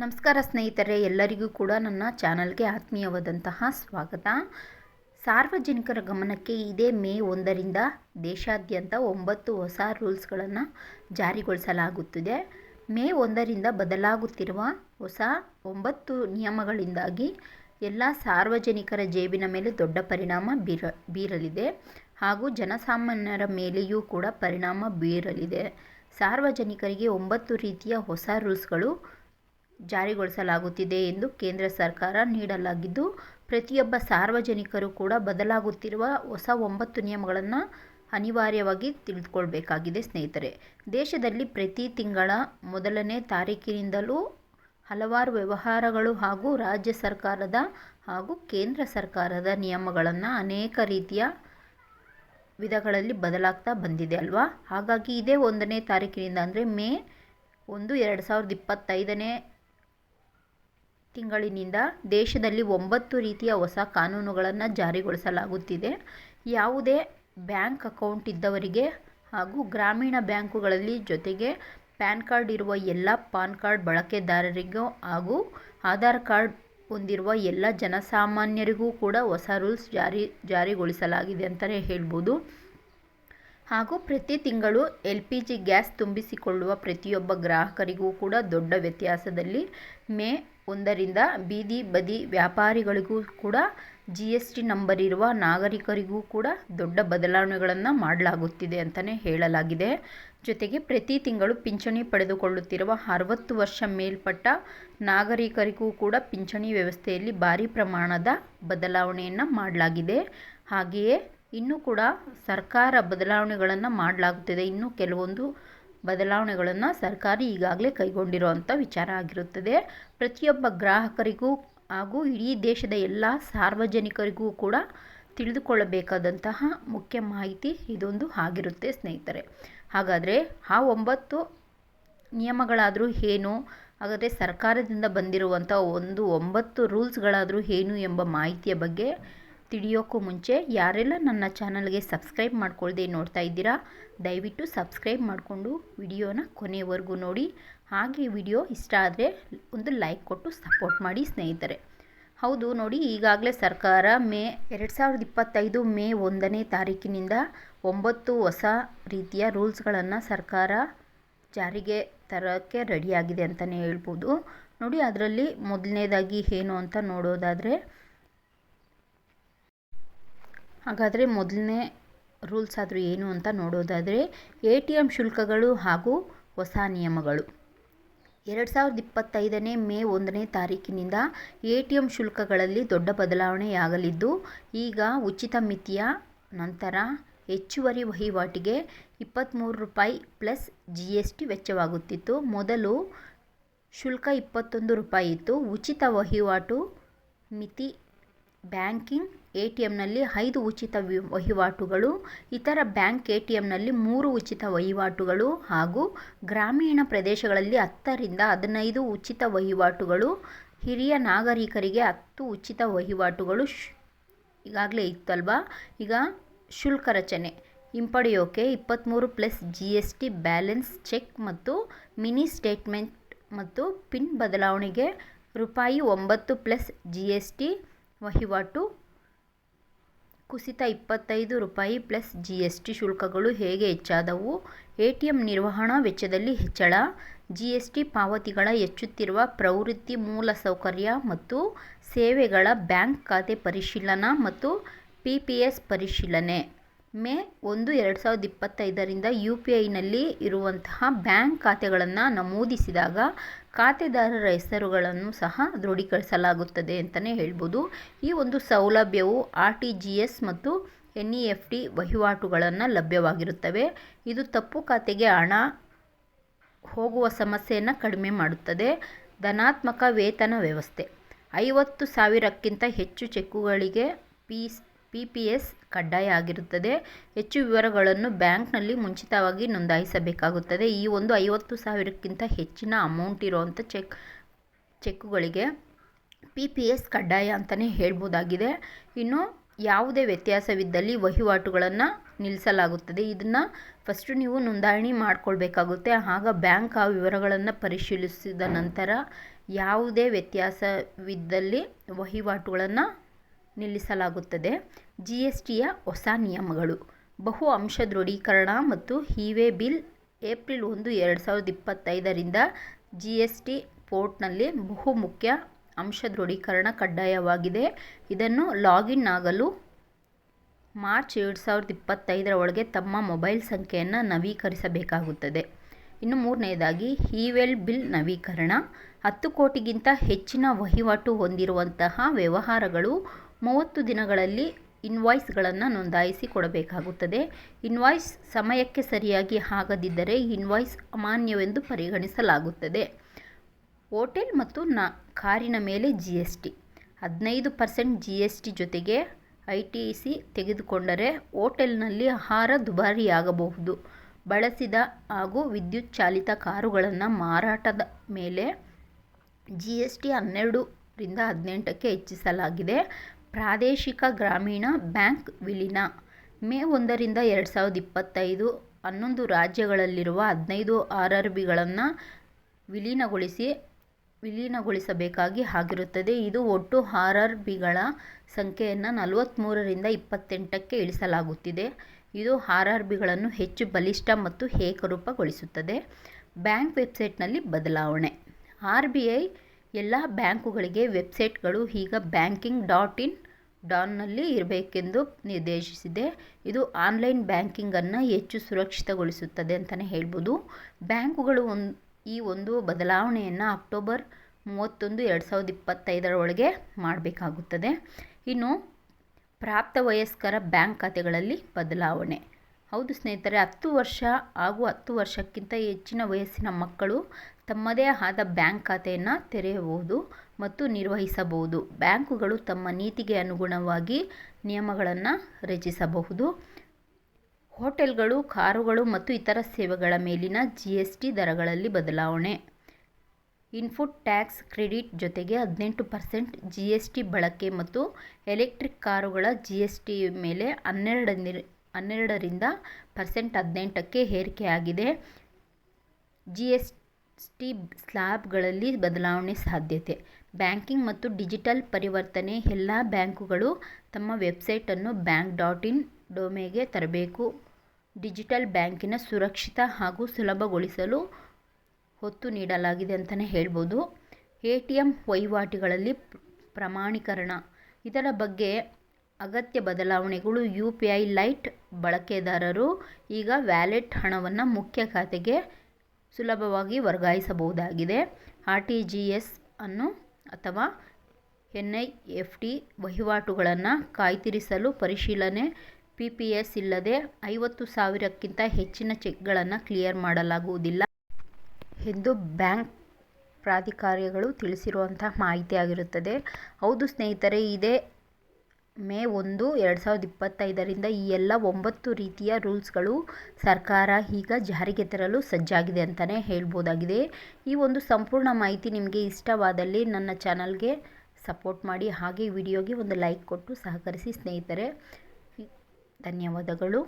ನಮಸ್ಕಾರ ಸ್ನೇಹಿತರೆ, ಎಲ್ಲರಿಗೂ ಕೂಡ ನನ್ನ ಚಾನಲ್ಗೆ ಆತ್ಮೀಯವಾದಂತಹ ಸ್ವಾಗತ. ಸಾರ್ವಜನಿಕರ ಗಮನಕ್ಕೆ ಇದೇ ಮೇ ಒಂದರಿಂದ ದೇಶಾದ್ಯಂತ ಒಂಬತ್ತು ಹೊಸ ರೂಲ್ಸ್ಗಳನ್ನು ಜಾರಿಗೊಳಿಸಲಾಗುತ್ತಿದೆ. ಮೇ ಒಂದರಿಂದ ಬದಲಾಗುತ್ತಿರುವ ಹೊಸ ಒಂಬತ್ತು ನಿಯಮಗಳಿಂದಾಗಿ ಎಲ್ಲ ಸಾರ್ವಜನಿಕರ ಜೇಬಿನ ಮೇಲೆ ದೊಡ್ಡ ಪರಿಣಾಮ ಬೀರ, ಬೀರಲಿದೆ. ಹಾಗೂ ಜನಸಾಮಾನ್ಯರ ಮೇಲೆಯೂ ಕೂಡ ಪರಿಣಾಮ ಬೀರಲಿದೆ. ಸಾರ್ವಜನಿಕರಿಗೆ ಒಂಬತ್ತು ರೀತಿಯ ಹೊಸ ರೂಲ್ಸ್ಗಳು ಜಾರಿಗೊಳಿಸಲಾಗುತ್ತಿದೆ ಎಂದು ಕೇಂದ್ರ ಸರ್ಕಾರ ನೀಡಲಾಗಿದ್ದು, ಪ್ರತಿಯೊಬ್ಬ ಸಾರ್ವಜನಿಕರು ಕೂಡ ಬದಲಾಗುತ್ತಿರುವ ಹೊಸ ಒಂಬತ್ತು ನಿಯಮಗಳನ್ನು ಅನಿವಾರ್ಯವಾಗಿ ತಿಳಿದುಕೊಳ್ಬೇಕಾಗಿದೆ ಸ್ನೇಹಿತರೆ. ದೇಶದಲ್ಲಿ ಪ್ರತಿ ತಿಂಗಳ ಮೊದಲನೇ ತಾರೀಕಿನಿಂದಲೂ ಹಲವಾರು ವ್ಯವಹಾರಗಳು ಹಾಗೂ ರಾಜ್ಯ ಸರ್ಕಾರದ ಹಾಗೂ ಕೇಂದ್ರ ಸರ್ಕಾರದ ನಿಯಮಗಳನ್ನು ಅನೇಕ ರೀತಿಯ ವಿಧಗಳಲ್ಲಿ ಬದಲಾಗ್ತಾ ಬಂದಿದೆ ಅಲ್ವಾ? ಹಾಗಾಗಿ ಇದೇ ಒಂದನೇ ತಾರೀಕಿನಿಂದ ಅಂದರೆ ಮೇ ಒಂದು, ಎರಡು ಸಾವಿರದ ಇಪ್ಪತ್ತೈದನೇ ತಿಂಗಳಿನಿಂದ ದೇಶದಲ್ಲಿ ಒಂಬತ್ತು ರೀತಿಯ ಹೊಸ ಕಾನೂನುಗಳನ್ನು ಜಾರಿಗೊಳಿಸಲಾಗುತ್ತಿದೆ. ಯಾವುದೇ ಬ್ಯಾಂಕ್ ಅಕೌಂಟ್ ಇದ್ದವರಿಗೆ ಹಾಗೂ ಗ್ರಾಮೀಣ ಬ್ಯಾಂಕುಗಳಲ್ಲಿ ಜೊತೆಗೆ ಪ್ಯಾನ್ ಕಾರ್ಡ್ ಇರುವ ಎಲ್ಲ ಪಾನ್ ಕಾರ್ಡ್ ಬಳಕೆದಾರರಿಗೂ ಹಾಗೂ ಆಧಾರ್ ಕಾರ್ಡ್ ಹೊಂದಿರುವ ಎಲ್ಲ ಜನಸಾಮಾನ್ಯರಿಗೂ ಕೂಡ ಹೊಸ ರೂಲ್ಸ್ ಜಾರಿ, ಜಾರಿಗೊಳಿಸಲಾಗಿದೆ ಅಂತಲೇ ಹೇಳ್ಬೋದು. ಹಾಗೂ ಪ್ರತಿ ತಿಂಗಳು ಎಲ್ ಪಿ ಜಿ ಗ್ಯಾಸ್ ತುಂಬಿಸಿಕೊಳ್ಳುವ ಪ್ರತಿಯೊಬ್ಬ ಗ್ರಾಹಕರಿಗೂ ಕೂಡ ದೊಡ್ಡ ವ್ಯತ್ಯಾಸದಲ್ಲಿ ಮೇ ಒಂದರಿಂದ ಬೀದಿ ಬದಿ ವ್ಯಾಪಾರಿಗಳಿಗೂ ಕೂಡ ಜಿ ಎಸ್ ಟಿ ನಂಬರ್ ಇರುವ ನಾಗರಿಕರಿಗೂ ಕೂಡ ದೊಡ್ಡ ಬದಲಾವಣೆಗಳನ್ನು ಮಾಡಲಾಗುತ್ತಿದೆ ಅಂತಲೇ ಹೇಳಲಾಗಿದೆ. ಜೊತೆಗೆ ಪ್ರತಿ ತಿಂಗಳು ಪಿಂಚಣಿ ಪಡೆದುಕೊಳ್ಳುತ್ತಿರುವ ಅರವತ್ತು ವರ್ಷ ಮೇಲ್ಪಟ್ಟ ನಾಗರಿಕರಿಗೂ ಕೂಡ ಪಿಂಚಣಿ ವ್ಯವಸ್ಥೆಯಲ್ಲಿ ಭಾರಿ ಪ್ರಮಾಣದ ಬದಲಾವಣೆಯನ್ನು ಮಾಡಲಾಗಿದೆ. ಹಾಗೆಯೇ ಇನ್ನೂ ಕೂಡ ಸರ್ಕಾರ ಬದಲಾವಣೆಗಳನ್ನು ಮಾಡಲಾಗುತ್ತಿದೆ. ಇನ್ನೂ ಕೆಲವೊಂದು ಬದಲಾವಣೆಗಳನ್ನು ಸರ್ಕಾರ ಈಗಾಗಲೇ ಕೈಗೊಂಡಿರುವಂಥ ವಿಚಾರ ಆಗಿರುತ್ತದೆ. ಪ್ರತಿಯೊಬ್ಬ ಗ್ರಾಹಕರಿಗೂ ಹಾಗೂ ಇಡೀ ದೇಶದ ಎಲ್ಲ ಸಾರ್ವಜನಿಕರಿಗೂ ಕೂಡ ತಿಳಿದುಕೊಳ್ಳಬೇಕಾದಂತಹ ಮುಖ್ಯ ಮಾಹಿತಿ ಇದೊಂದು ಆಗಿರುತ್ತೆ ಸ್ನೇಹಿತರೆ. ಹಾಗಾದರೆ ಆ ಒಂಬತ್ತು ನಿಯಮಗಳಾದರೂ ಏನು, ಹಾಗಾದರೆ ಸರ್ಕಾರದಿಂದ ಬಂದಿರುವಂಥ ಒಂದು ಒಂಬತ್ತು ರೂಲ್ಸ್ಗಳಾದರೂ ಏನು ಎಂಬ ಮಾಹಿತಿಯ ಬಗ್ಗೆ ತಿಳಿಯೋಕ್ಕೂ ಮುಂಚೆ ಯಾರೆಲ್ಲ ನನ್ನ ಚಾನಲ್ಗೆ ಸಬ್ಸ್ಕ್ರೈಬ್ ಮಾಡ್ಕೊಳ್ಳದೆ ನೋಡ್ತಾ ಇದ್ದೀರಾ, ದಯವಿಟ್ಟು ಸಬ್ಸ್ಕ್ರೈಬ್ ಮಾಡಿಕೊಂಡು ವಿಡಿಯೋನ ಕೊನೆವರೆಗೂ ನೋಡಿ. ಹಾಗೆ ವಿಡಿಯೋ ಇಷ್ಟ ಆದರೆ ಒಂದು ಲೈಕ್ ಕೊಟ್ಟು ಸಪೋರ್ಟ್ ಮಾಡಿ ಸ್ನೇಹಿತರೆ. ಹೌದು, ನೋಡಿ, ಈಗಾಗಲೇ ಸರ್ಕಾರ ಮೇ ಎರಡು ಸಾವಿರದ ಇಪ್ಪತ್ತೈದು ಮೇ ಒಂದನೇ ತಾರೀಕಿನಿಂದ ಒಂಬತ್ತು ಹೊಸ ರೀತಿಯ ರೂಲ್ಸ್ಗಳನ್ನು ಸರ್ಕಾರ ಜಾರಿಗೆ ತರೋಕ್ಕೆ ರೆಡಿಯಾಗಿದೆ ಅಂತಲೇ ಹೇಳ್ಬೋದು. ನೋಡಿ, ಅದರಲ್ಲಿ ಮೊದಲನೇದಾಗಿ ಏನು ಅಂತ ನೋಡೋದಾದರೆ ಹಾಗಾದರೆ ಮೊದಲನೇ ರೂಲ್ಸ್ ಆದರೂ ಏನು ಅಂತ ನೋಡೋದಾದರೆ ಎ ಟಿ ಎಂ ಶುಲ್ಕಗಳು ಹಾಗೂ ಹೊಸ ನಿಯಮಗಳು. ಎರಡು ಸಾವಿರದ ಇಪ್ಪತ್ತೈದನೇ ಮೇ ಒಂದನೇ ತಾರೀಕಿನಿಂದ ಎ ಟಿ ಎಂ ಶುಲ್ಕಗಳಲ್ಲಿ ದೊಡ್ಡ ಬದಲಾವಣೆಯಾಗಲಿದ್ದು, ಈಗ ಉಚಿತ ಮಿತಿಯ ನಂತರ ಹೆಚ್ಚುವರಿ ವಹಿವಾಟಿಗೆ ಇಪ್ಪತ್ತ್ಮೂರು ರೂಪಾಯಿ ಪ್ಲಸ್ ಜಿ ಎಸ್ ಟಿ ವೆಚ್ಚವಾಗುತ್ತಿತ್ತು. ಮೊದಲು ಶುಲ್ಕ ಇಪ್ಪತ್ತೊಂದು ರೂಪಾಯಿ ಇತ್ತು. ಉಚಿತ ವಹಿವಾಟು ಮಿತಿ ಬ್ಯಾಂಕಿಂಗ್ ಎ ಟಿ ಐದು ಉಚಿತ ವಹಿವಾಟುಗಳು, ಇತರ ಬ್ಯಾಂಕ್ ಎ ಟಿ ಮೂರು ಉಚಿತ ವಹಿವಾಟುಗಳು ಹಾಗೂ ಗ್ರಾಮೀಣ ಪ್ರದೇಶಗಳಲ್ಲಿ ಹತ್ತರಿಂದ ಹದಿನೈದು ಉಚಿತ ವಹಿವಾಟುಗಳು, ಹಿರಿಯ ನಾಗರಿಕರಿಗೆ ಹತ್ತು ಉಚಿತ ವಹಿವಾಟುಗಳು ಶ್ ಈಗಾಗಲೇ ಇತ್ತಲ್ವಾ? ಈಗ ಶುಲ್ಕ ರಚನೆ. ಹಿಂಪಡೆಯೋಕೆ ಇಪ್ಪತ್ತ್ಮೂರು plus G S T balance check ಮತ್ತು ಮಿನಿ ಸ್ಟೇಟ್ಮೆಂಟ್ ಮತ್ತು ಪಿನ್ ಬದಲಾವಣೆಗೆ ರೂಪಾಯಿ ಒಂಬತ್ತು ಪ್ಲಸ್ ಜಿ ಎಸ್ ಟಿ ವಹಿವಾಟು ಕುಸಿತ ಇಪ್ಪತ್ತೈದು ರೂಪಾಯಿ ಪ್ಲಸ್ ಜಿ ಎಸ್ ಟಿ ಶುಲ್ಕಗಳು ಹೇಗೆ ಹೆಚ್ಚಾದವು? ಎ ಟಿ ಎಂ ನಿರ್ವಹಣಾ ವೆಚ್ಚದಲ್ಲಿ ಹೆಚ್ಚಳ. ಜಿ ಎಸ್ ಟಿ ಪಾವತಿಗಳ ಹೆಚ್ಚುತ್ತಿರುವ ಪ್ರವೃತ್ತಿ ಮೂಲಸೌಕರ್ಯ ಮತ್ತು ಸೇವೆಗಳ ಬ್ಯಾಂಕ್ ಖಾತೆ ಪರಿಶೀಲನಾ ಮತ್ತು ಪಿ ಪಿ ಎಸ್ ಪರಿಶೀಲನೆ. ಮೇ ಒಂದು ಎರಡು ಸಾವಿರದ ಇಪ್ಪತ್ತೈದರಿಂದ ಯು ಪಿ ಐನಲ್ಲಿ ಇರುವಂತಹ ಬ್ಯಾಂಕ್ ಖಾತೆಗಳನ್ನು ನಮೂದಿಸಿದಾಗ ಖಾತೆದಾರರ ಹೆಸರುಗಳನ್ನು ಸಹ ದೃಢೀಕರಿಸಲಾಗುತ್ತದೆ ಅಂತಲೇ ಹೇಳ್ಬೋದು. ಈ ಒಂದು ಸೌಲಭ್ಯವು ಆರ್ ಟಿ ಜಿ ಎಸ್ ಮತ್ತು ಎನ್ ಇ ಎಫ್ ಟಿ ವಹಿವಾಟುಗಳನ್ನು ಲಭ್ಯವಾಗಿರುತ್ತವೆ. ಇದು ತಪ್ಪು ಖಾತೆಗೆ ಹಣ ಹೋಗುವ ಸಮಸ್ಯೆಯನ್ನು ಕಡಿಮೆ ಮಾಡುತ್ತದೆ. ಧನಾತ್ಮಕ ವೇತನ ವ್ಯವಸ್ಥೆ. ಐವತ್ತು ಸಾವಿರಕ್ಕಿಂತ ಹೆಚ್ಚು ಚೆಕ್ಕುಗಳಿಗೆ ಪೀಸ್ ಪಿ ಪಿ ಎಸ್ ಕಡ್ಡಾಯ ಆಗಿರುತ್ತದೆ ಹೆಚ್ಚು ವಿವರಗಳನ್ನು ಬ್ಯಾಂಕ್ನಲ್ಲಿ ಮುಂಚಿತವಾಗಿ ನೋಂದಾಯಿಸಬೇಕಾಗುತ್ತದೆ. ಈ ಒಂದು ಐವತ್ತು ಸಾವಿರಕ್ಕಿಂತ ಹೆಚ್ಚಿನ ಅಮೌಂಟ್ ಇರುವಂಥ ಚೆಕ್, ಚೆಕ್ಕುಗಳಿಗೆ ಪಿ ಪಿ ಎಸ್ ಕಡ್ಡಾಯ ಅಂತಲೇ ಹೇಳ್ಬೋದಾಗಿದೆ. ಇನ್ನು ಯಾವುದೇ ವ್ಯತ್ಯಾಸವಿದ್ದಲ್ಲಿ ವಹಿವಾಟುಗಳನ್ನು ನಿಲ್ಲಿಸಲಾಗುತ್ತದೆ. ಇದನ್ನು ಫಸ್ಟು ನೀವು ನೋಂದಣಿ ಮಾಡಿಕೊಳ್ಬೇಕಾಗುತ್ತೆ. ಆಗ ಬ್ಯಾಂಕ್ ಆ ವಿವರಗಳನ್ನು ಪರಿಶೀಲಿಸಿದ ನಂತರ ಯಾವುದೇ ವ್ಯತ್ಯಾಸವಿದ್ದಲ್ಲಿ ವಹಿವಾಟುಗಳನ್ನು ನಿಲ್ಲಿಸಲಾಗುತ್ತದೆ. ಜಿ ಎಸ್ ಟಿಯ ಹೊಸ ನಿಯಮಗಳು. ಬಹು ಅಂಶ ದೃಢೀಕರಣ ಮತ್ತು ಇ-ವೇ ಬಿಲ್ ಏಪ್ರಿಲ್ ಒಂದು, ಎರಡು ಸಾವಿರದ ಇಪ್ಪತ್ತೈದರಿಂದ ಜಿ ಎಸ್ ಟಿ ಪೋರ್ಟ್ನಲ್ಲಿ ಬಹು ಮುಖ್ಯ ಅಂಶ ದೃಢೀಕರಣ ಕಡ್ಡಾಯವಾಗಿದೆ. ಇದನ್ನು ಲಾಗಿನ್ ಆಗಲು ಮಾರ್ಚ್ ಎರಡು ಸಾವಿರದ ಇಪ್ಪತ್ತೈದರ ಒಳಗೆ ತಮ್ಮ ಮೊಬೈಲ್ ಸಂಖ್ಯೆಯನ್ನು ನವೀಕರಿಸಬೇಕಾಗುತ್ತದೆ. ಇನ್ನು ಮೂರನೆಯದಾಗಿ ಇ-ವೇಲ್ ಬಿಲ್ ನವೀಕರಣ. ಹತ್ತು ಕೋಟಿಗಿಂತ ಹೆಚ್ಚಿನ ವಹಿವಾಟು ಹೊಂದಿರುವಂತಹ ವ್ಯವಹಾರಗಳು ಮೂವತ್ತು ದಿನಗಳಲ್ಲಿ ಇನ್ವಾಯ್ಸ್ಗಳನ್ನು ನೋಂದಾಯಿಸಿ ಕೊಡಬೇಕಾಗುತ್ತದೆ. ಇನ್ವಾಯ್ಸ್ ಸಮಯಕ್ಕೆ ಸರಿಯಾಗಿ ಆಗದಿದ್ದರೆ ಇನ್ವಾಯ್ಸ್ ಅಮಾನ್ಯವೆಂದು ಪರಿಗಣಿಸಲಾಗುತ್ತದೆ. ಹೋಟೆಲ್ ಮತ್ತು ನ ಕಾರಿನ ಮೇಲೆ ಜಿ ಎಸ್ ಟಿ ಹದಿನೈದು ಪರ್ಸೆಂಟ್ ಜಿ ಎಸ್ ಟಿ ಜೊತೆಗೆ ಐ ಟಿ ಸಿ ತೆಗೆದುಕೊಂಡರೆ ಹೋಟೆಲ್ನಲ್ಲಿ ಆಹಾರ ದುಬಾರಿಯಾಗಬಹುದು. ಬಳಸಿದ ಹಾಗೂ ವಿದ್ಯುತ್ ಚಾಲಿತ ಕಾರುಗಳನ್ನು ಮಾರಾಟದ ಮೇಲೆ ಜಿ ಎಸ್ ಟಿ ಹನ್ನೆರಡರಿಂದ ಹದಿನೆಂಟಕ್ಕೆ ಹೆಚ್ಚಿಸಲಾಗಿದೆ. ಪ್ರಾದೇಶಿಕ ಗ್ರಾಮೀಣ ಬ್ಯಾಂಕ್ ವಿಲೀನ. ಮೇ ಒಂದರಿಂದ ಎರಡು ಸಾವಿರದ ಇಪ್ಪತ್ತೈದು ಹನ್ನೊಂದು ರಾಜ್ಯಗಳಲ್ಲಿರುವ ಹದಿನೈದು ಆರ್ ಆರ್ ಬಿಗಳನ್ನು ವಿಲೀನಗೊಳಿಸಿ, ವಿಲೀನಗೊಳಿಸಬೇಕಾಗಿ ಆಗಿರುತ್ತದೆ. ಇದು ಒಟ್ಟು ಆರ್ ಆರ್ ಬಿಗಳ ಸಂಖ್ಯೆಯನ್ನು ನಲವತ್ತ್ಮೂರರಿಂದ ಇಪ್ಪತ್ತೆಂಟಕ್ಕೆ ಇಳಿಸಲಾಗುತ್ತಿದೆ. ಇದು ಆರ್ ಆರ್ ಬಿಗಳನ್ನು ಹೆಚ್ಚು ಬಲಿಷ್ಠ ಮತ್ತು ಏಕರೂಪಗೊಳಿಸುತ್ತದೆ. ಬ್ಯಾಂಕ್ ವೆಬ್ಸೈಟ್ನಲ್ಲಿ ಬದಲಾವಣೆ. ಆರ್ ಬಿ ಐ ಎಲ್ಲ ಬ್ಯಾಂಕುಗಳಿಗೆ ವೆಬ್ಸೈಟ್ಗಳು ಈಗ ಬ್ಯಾಂಕಿಂಗ್ ಡಾಟ್ ಇನ್ ಡಾನ್ನಲ್ಲಿ ಇರಬೇಕೆಂದು ನಿರ್ದೇಶಿಸಿದೆ. ಇದು ಆನ್ಲೈನ್ ಬ್ಯಾಂಕಿಂಗನ್ನು ಹೆಚ್ಚು ಸುರಕ್ಷಿತಗೊಳಿಸುತ್ತದೆ ಅಂತಲೇ ಹೇಳ್ಬೋದು. ಬ್ಯಾಂಕುಗಳು ಒಂದು ಈ ಒಂದು ಬದಲಾವಣೆಯನ್ನು ಅಕ್ಟೋಬರ್ ಮೂವತ್ತೊಂದು ಎರಡು ಸಾವಿರದ ಇಪ್ಪತ್ತೈದರ ಒಳಗೆ ಮಾಡಬೇಕಾಗುತ್ತದೆ. ಇನ್ನು ಪ್ರಾಪ್ತ ವಯಸ್ಕರ ಬ್ಯಾಂಕ್ ಖಾತೆಗಳಲ್ಲಿ ಬದಲಾವಣೆ. ಹೌದು ಸ್ನೇಹಿತರೆ, ಹತ್ತು ವರ್ಷ ಹಾಗೂ ಹತ್ತು ವರ್ಷಕ್ಕಿಂತ ಹೆಚ್ಚಿನ ವಯಸ್ಸಿನ ಮಕ್ಕಳು ತಮ್ಮದೇ ಆದ ಬ್ಯಾಂಕ್ ಖಾತೆಯನ್ನು ತೆರೆಯಬಹುದು ಮತ್ತು ನಿರ್ವಹಿಸಬಹುದು. ಬ್ಯಾಂಕುಗಳು ತಮ್ಮ ನೀತಿಗೆ ಅನುಗುಣವಾಗಿ ನಿಯಮಗಳನ್ನು ರಚಿಸಬಹುದು. ಹೋಟೆಲ್ಗಳು, ಕಾರುಗಳು ಮತ್ತು ಇತರ ಸೇವೆಗಳ ಮೇಲಿನ ಜಿ ಎಸ್ ಟಿ ದರಗಳಲ್ಲಿ ಬದಲಾವಣೆ. ಇನ್ಪುಟ್ ಟ್ಯಾಕ್ಸ್ ಕ್ರೆಡಿಟ್ ಜೊತೆಗೆ ಹದಿನೆಂಟು ಪರ್ಸೆಂಟ್ ಜಿ ಎಸ್ ಟಿ ಬಳಕೆ ಮತ್ತು ಎಲೆಕ್ಟ್ರಿಕ್ ಕಾರುಗಳ ಜಿ ಎಸ್ ಟಿ ಮೇಲೆ ಹನ್ನೆರಡು ಹನ್ನೆರಡರಿಂದ ಪರ್ಸೆಂಟ್ ಹದಿನೆಂಟಕ್ಕೆ ಏರಿಕೆಯಾಗಿದೆ. ಜಿ ಎಸ್ ಟಿ ಸ್ಲ್ಯಾಬ್ಗಳಲ್ಲಿ ಬದಲಾವಣೆ ಸಾಧ್ಯತೆ. ಬ್ಯಾಂಕಿಂಗ್ ಮತ್ತು ಡಿಜಿಟಲ್ ಪರಿವರ್ತನೆ ಎಲ್ಲ ಬ್ಯಾಂಕುಗಳು ತಮ್ಮ ವೆಬ್ಸೈಟನ್ನು ಬ್ಯಾಂಕ್ ಡಾಟ್ ಇನ್ ಡೊಮೇಗೆ ತರಬೇಕು. ಡಿಜಿಟಲ್ ಬ್ಯಾಂಕಿನ ಸುರಕ್ಷಿತ ಹಾಗೂ ಸುಲಭಗೊಳಿಸಲು ಒತ್ತು ನೀಡಲಾಗಿದೆ ಅಂತಲೇ ಹೇಳ್ಬೋದು. ಎ ಟಿ ಎಂ ವಹಿವಾಟುಗಳಲ್ಲಿ ಪ್ರಮಾಣೀಕರಣ. ಇದರ ಬಗ್ಗೆ ಅಗತ್ಯ ಬದಲಾವಣೆಗಳು ಯು ಪಿ ಐ ಲೈಟ್ ಬಳಕೆದಾರರು ಈಗ ವ್ಯಾಲೆಟ್ ಹಣವನ್ನು ಮುಖ್ಯ ಖಾತೆಗೆ ಸುಲಭವಾಗಿ ವರ್ಗಾಯಿಸಬಹುದಾಗಿದೆ. ಆರ್ ಟಿ ಜಿ ಎಸ್ ಅನ್ನು ಅಥವಾ ಎನ್ ಐ ಎಫ್ ಟಿ ವಹಿವಾಟುಗಳನ್ನು ಕಾಯ್ದಿರಿಸಲು ಪರಿಶೀಲನೆ, ಪಿ ಪಿ ಎಸ್ ಇಲ್ಲದೆ ಐವತ್ತು ಸಾವಿರಕ್ಕಿಂತ ಹೆಚ್ಚಿನ ಚೆಕ್ಗಳನ್ನು ಕ್ಲಿಯರ್ ಮಾಡಲಾಗುವುದಿಲ್ಲ ಎಂದು ಬ್ಯಾಂಕ್ ಪ್ರಾಧಿಕಾರಗಳು ತಿಳಿಸಿರುವಂತಹ ಮಾಹಿತಿಯಾಗಿರುತ್ತದೆ ಹೌದು ಸ್ನೇಹಿತರೆ, ಇದೇ ಮೇ ಒಂದು, ಎರಡು ಸಾವಿರದ ಇಪ್ಪತ್ತೈದರಿಂದ ಈ ಎಲ್ಲ ಒಂಬತ್ತು ರೀತಿಯ ರೂಲ್ಸ್ಗಳು ಸರ್ಕಾರ ಈಗ ಜಾರಿಗೆ ತರಲು ಸಜ್ಜಾಗಿದೆ ಅಂತಲೇ ಹೇಳ್ಬೋದಾಗಿದೆ. ಈ ಒಂದು ಸಂಪೂರ್ಣ ಮಾಹಿತಿ ನಿಮಗೆ ಇಷ್ಟವಾದಲ್ಲಿ ನನ್ನ ಚಾನಲ್ಗೆ ಸಪೋರ್ಟ್ ಮಾಡಿ, ಹಾಗೆ ವಿಡಿಯೋಗೆ ಒಂದು ಲೈಕ್ ಕೊಟ್ಟು ಸಹಕರಿಸಿ ಸ್ನೇಹಿತರೆ. ಧನ್ಯವಾದಗಳು.